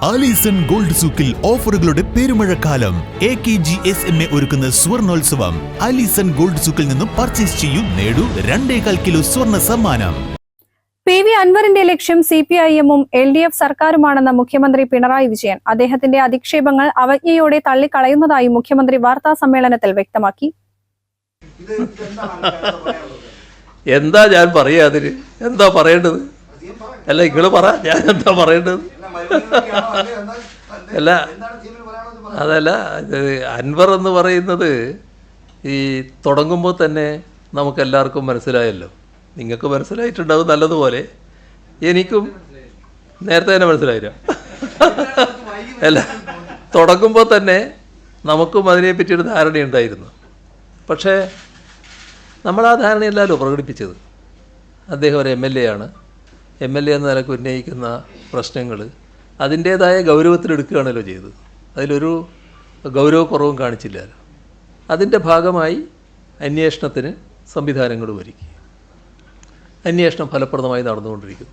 Alison gold സൂക്കിൽ ഓഫറുകളുടെ പെരുമഴക്കാലം. A K G S M A ഒരുക്കുന്ന സ്വർണോത്സവം. ആലീസൺ ഗോൾഡ് സൂക്കിൽ നിന്നും പർച്ചേസ് ചെയ്യൂ നേടൂ രണ്ടേകാൽ കിലോ സ്വർണ സമ്മാനം. പി വി അൻവറിന്റെ ലക്ഷ്യം സി പി ഐ എമ്മും എൽ ഡി എഫ് സർക്കാരുമാണെന്ന് മുഖ്യമന്ത്രി പിണറായി വിജയൻ. അദ്ദേഹത്തിന്റെ അധിക്ഷേപങ്ങൾ അവജ്ഞയോടെ തള്ളിക്കളയുന്നതായി മുഖ്യമന്ത്രി വാർത്താ സമ്മേളനത്തിൽ വ്യക്തമാക്കി. എന്താ ഞാൻ പറയാതിന് എന്താ പറയേണ്ടത്? അല്ല ഇങ്ങൾ പറ ഞാൻ എന്താ പറയേണ്ടത്? അല്ല അതല്ല അൻവർ എന്ന് പറയുന്നത് ഈ തുടങ്ങുമ്പോൾ തന്നെ നമുക്കെല്ലാവർക്കും മനസ്സിലായല്ലോ. നിങ്ങൾക്ക് മനസ്സിലായിട്ടുണ്ടാവും നല്ലതുപോലെ. എനിക്കും നേരത്തെ തന്നെ മനസ്സിലായില്ല. അല്ല തുടങ്ങുമ്പോൾ തന്നെ നമുക്കും അതിനെപ്പറ്റി ഒരു ധാരണയുണ്ടായിരുന്നു പക്ഷേ നമ്മൾ ആ ധാരണയല്ലല്ലോ പ്രകടിപ്പിച്ചത്. അദ്ദേഹം ഒരു എം എൽ എ ആണ്. എം എൽ എ എന്ന നിലയ്ക്ക് ഉന്നയിക്കുന്ന പ്രശ്നങ്ങൾ അതിന്റേതായ ഗൗരവത്തിലെടുക്കുകയാണല്ലോ ചെയ്തത്. അതിലൊരു ഗൗരവക്കുറവും കാണിച്ചില്ല. അതിന്റെ ഭാഗമായി അന്വേഷണത്തിന് സംവിധാനങ്ങൾ ഒരുക്കി. അന്വേഷണം ഫലപ്രദമായി നടന്നുകൊണ്ടിരിക്കുന്നു.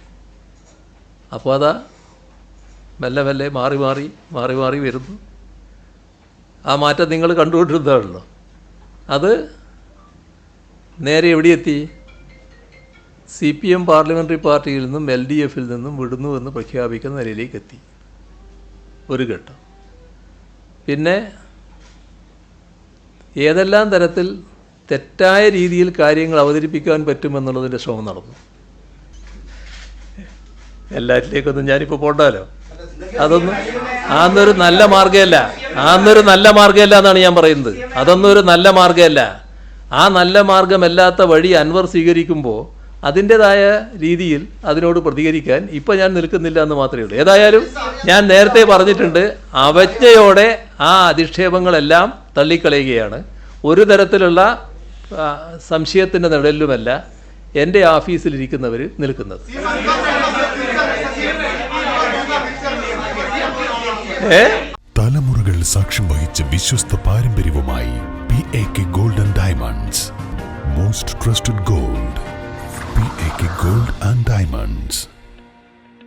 അപ്പോൾ അതാ മെല്ലെ മെല്ലെ മാറി മാറി മാറി മാറി വരുന്നു. ആ മാറ്റം നിങ്ങൾ കണ്ടുകൊണ്ടിരുന്നതാണല്ലോ. അത് നേരെ എവിടെയെത്തി? സി പി എം പാർലമെന്ററി പാർട്ടിയിൽ നിന്നും എൽ ഡി എഫിൽ നിന്നും വിടുന്നു എന്ന് പ്രഖ്യാപിക്കുന്ന നിലയിലേക്ക് എത്തി. ഒരു ഘട്ടം. പിന്നെ ഏതെല്ലാം തരത്തിൽ തെറ്റായ രീതിയിൽ കാര്യങ്ങൾ അവതരിപ്പിക്കാൻ പറ്റുമെന്നുള്ളതിന്റെ ശ്രമം നടന്നു. എല്ലാറ്റിലേക്കൊന്നും ഞാനിപ്പോൾ പോണ്ടാലോ? അതൊന്നും അതൊന്നൊരു നല്ല മാർഗമല്ല അതൊന്നൊരു നല്ല മാർഗമല്ല എന്നാണ് ഞാൻ പറയുന്നത്. അതൊന്നും ഒരു നല്ല മാർഗമല്ല ആ നല്ല മാർഗമല്ലാത്ത വഴി അൻവർ സ്വീകരിക്കുമ്പോൾ അതിന്റെതായ രീതിയിൽ അതിനോട് പ്രതികരിക്കാൻ ഇപ്പം ഞാൻ നിൽക്കുന്നില്ല എന്ന് മാത്രമേ ഉള്ളൂ. ഏതായാലും ഞാൻ നേരത്തെ പറഞ്ഞിട്ടുണ്ട് അവജ്ഞയോടെ ആ അധിക്ഷേപങ്ങളെല്ലാം തള്ളിക്കളയുകയാണ്. ഒരു തരത്തിലുള്ള സംശയത്തിന്റെ നിഴലിലുമല്ല എന്റെ ഓഫീസിലിരിക്കുന്നവർ നിൽക്കുന്നത്. തലമുറകൾ സാക്ഷ്യം വഹിച്ച വിശ്വസ്ത പാരമ്പര്യവുമായി P A K golden diamonds most trusted gold P A K gold and diamonds